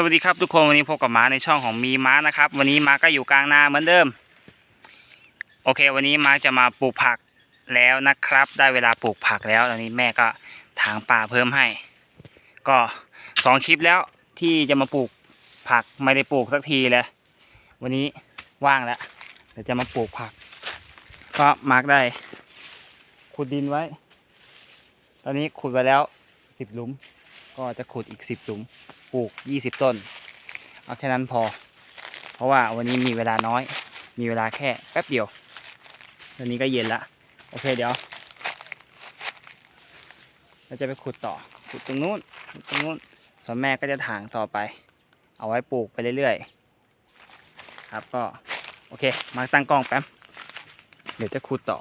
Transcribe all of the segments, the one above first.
สวัสดีครับทุกคนวันนี้พบกับม้าในช่องของมีม้านะครับ วันนี้ม้าก็อยู่กลางนาเหมือนเดิม โอเค วันนี้ม้าจะมาปลูกผักแล้วนะครับ ได้เวลาปลูกผักแล้วตอนนี้แม่ก็ถางป่าเพิ่มให้ ก็สองคลิปแล้วที่จะมาปลูกผักไม่ได้ปลูกสักทีเลยวันนี้ว่างแล้วเดี๋ยวจะมาปลูกผัก ก็มาร์กได้ ขุดดินไว้ ตอนนี้ขุดไว้แล้วสิบหลุม ก็จะขุดอีกสิบหลุม ปลูกยี่สิบต้น เอาแค่นั้นพอ เพราะว่าวันนี้มีเวลาน้อย มีเวลาแค่แป๊บเดียวตอนนี้ก็เย็นละ โอเคเดี๋ยว เราจะไปขุดต่อ ขุดตรงนู้นขุดตรงนู้น ส่วนแม่ก็จะถางต่อไป เอาไว้ปลูกไปเรื่อยๆ ครับก็ โอเค มาตั้งกล้องแป๊บ เดี๋ยวจะขุดต่อ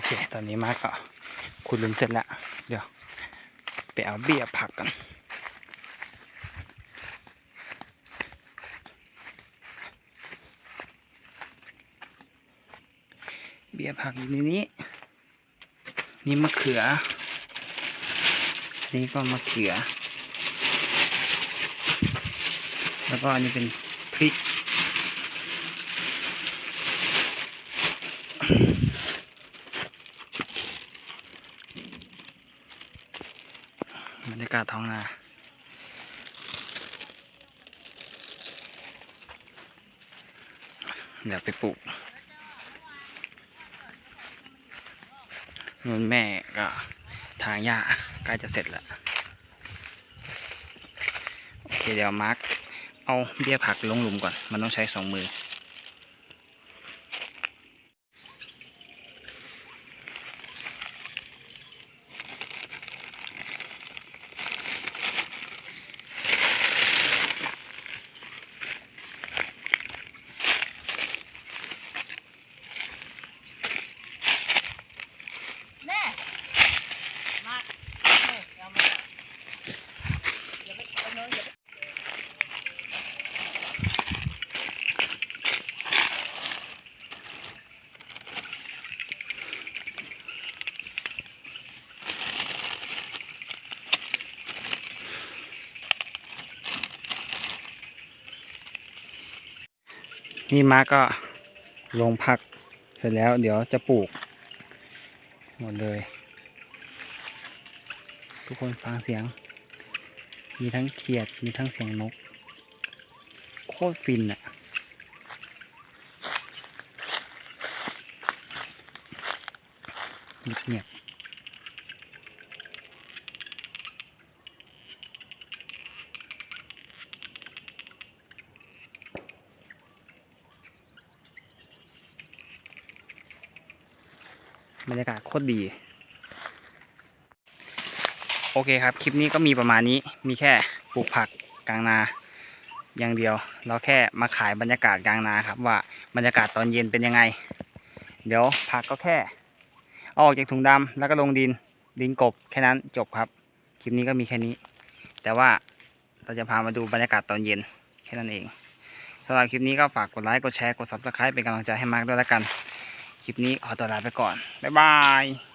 อเค ตอนนี้มาก็ขุดหลุมเสร็จแล้ว เดี๋ยวไปเอาเบี้ยผักกันเบี้ยผักอยู่ในนี้ นี่มะเขือ นี่ก็มะเขือ แล้วก็อันนี้เป็นพริก บรรยากาศท้องนาเดี๋ยวไปปลูกนู่นแม่ก็ทางหญ้าใกล้จะเสร็จแล้ว โอเคเดี๋ยวมาร์กเอาเบี้ยผักลงหลุมก่อน มันต้องใช้สองมือ แน่มาเออเอามาอย่าไปเอาเนยอย่าไป นี่มาก็ลงพักเสร็จแล้วเดี๋ยวจะปลูก หมดเลย ทุกคนฟังเสียง มีทั้งเขียดมีทั้งเสียงนก โคตรฟินอะเงียบ บรรยากาศโคตรดี โอเคครับ คลิปนี้ก็มีประมาณนี้มีแค่ปลูกผักกลางนาอย่างเดียว เราแค่มาขายบรรยากาศกลางนาครับว่าบรรยากาศตอนเย็นเป็นยังไง เดี๋ยวผักก็แค่เอาออกจากถุงดำแล้วก็ลงดินดินกบแค่นั้นจบครับ คลิปนี้ก็มีแค่นี้ แต่ว่าเราจะพามาดูบรรยากาศตอนเย็นแค่นั้นเองสำหรับคลิปนี้ก็ฝากกดไลค์กดแชร์กด subscribe เป็นกำลังใจให้มาร์กด้วยแล้วกัน คลิปนี้ขอตัวลาไปก่อน บ๊ายบาย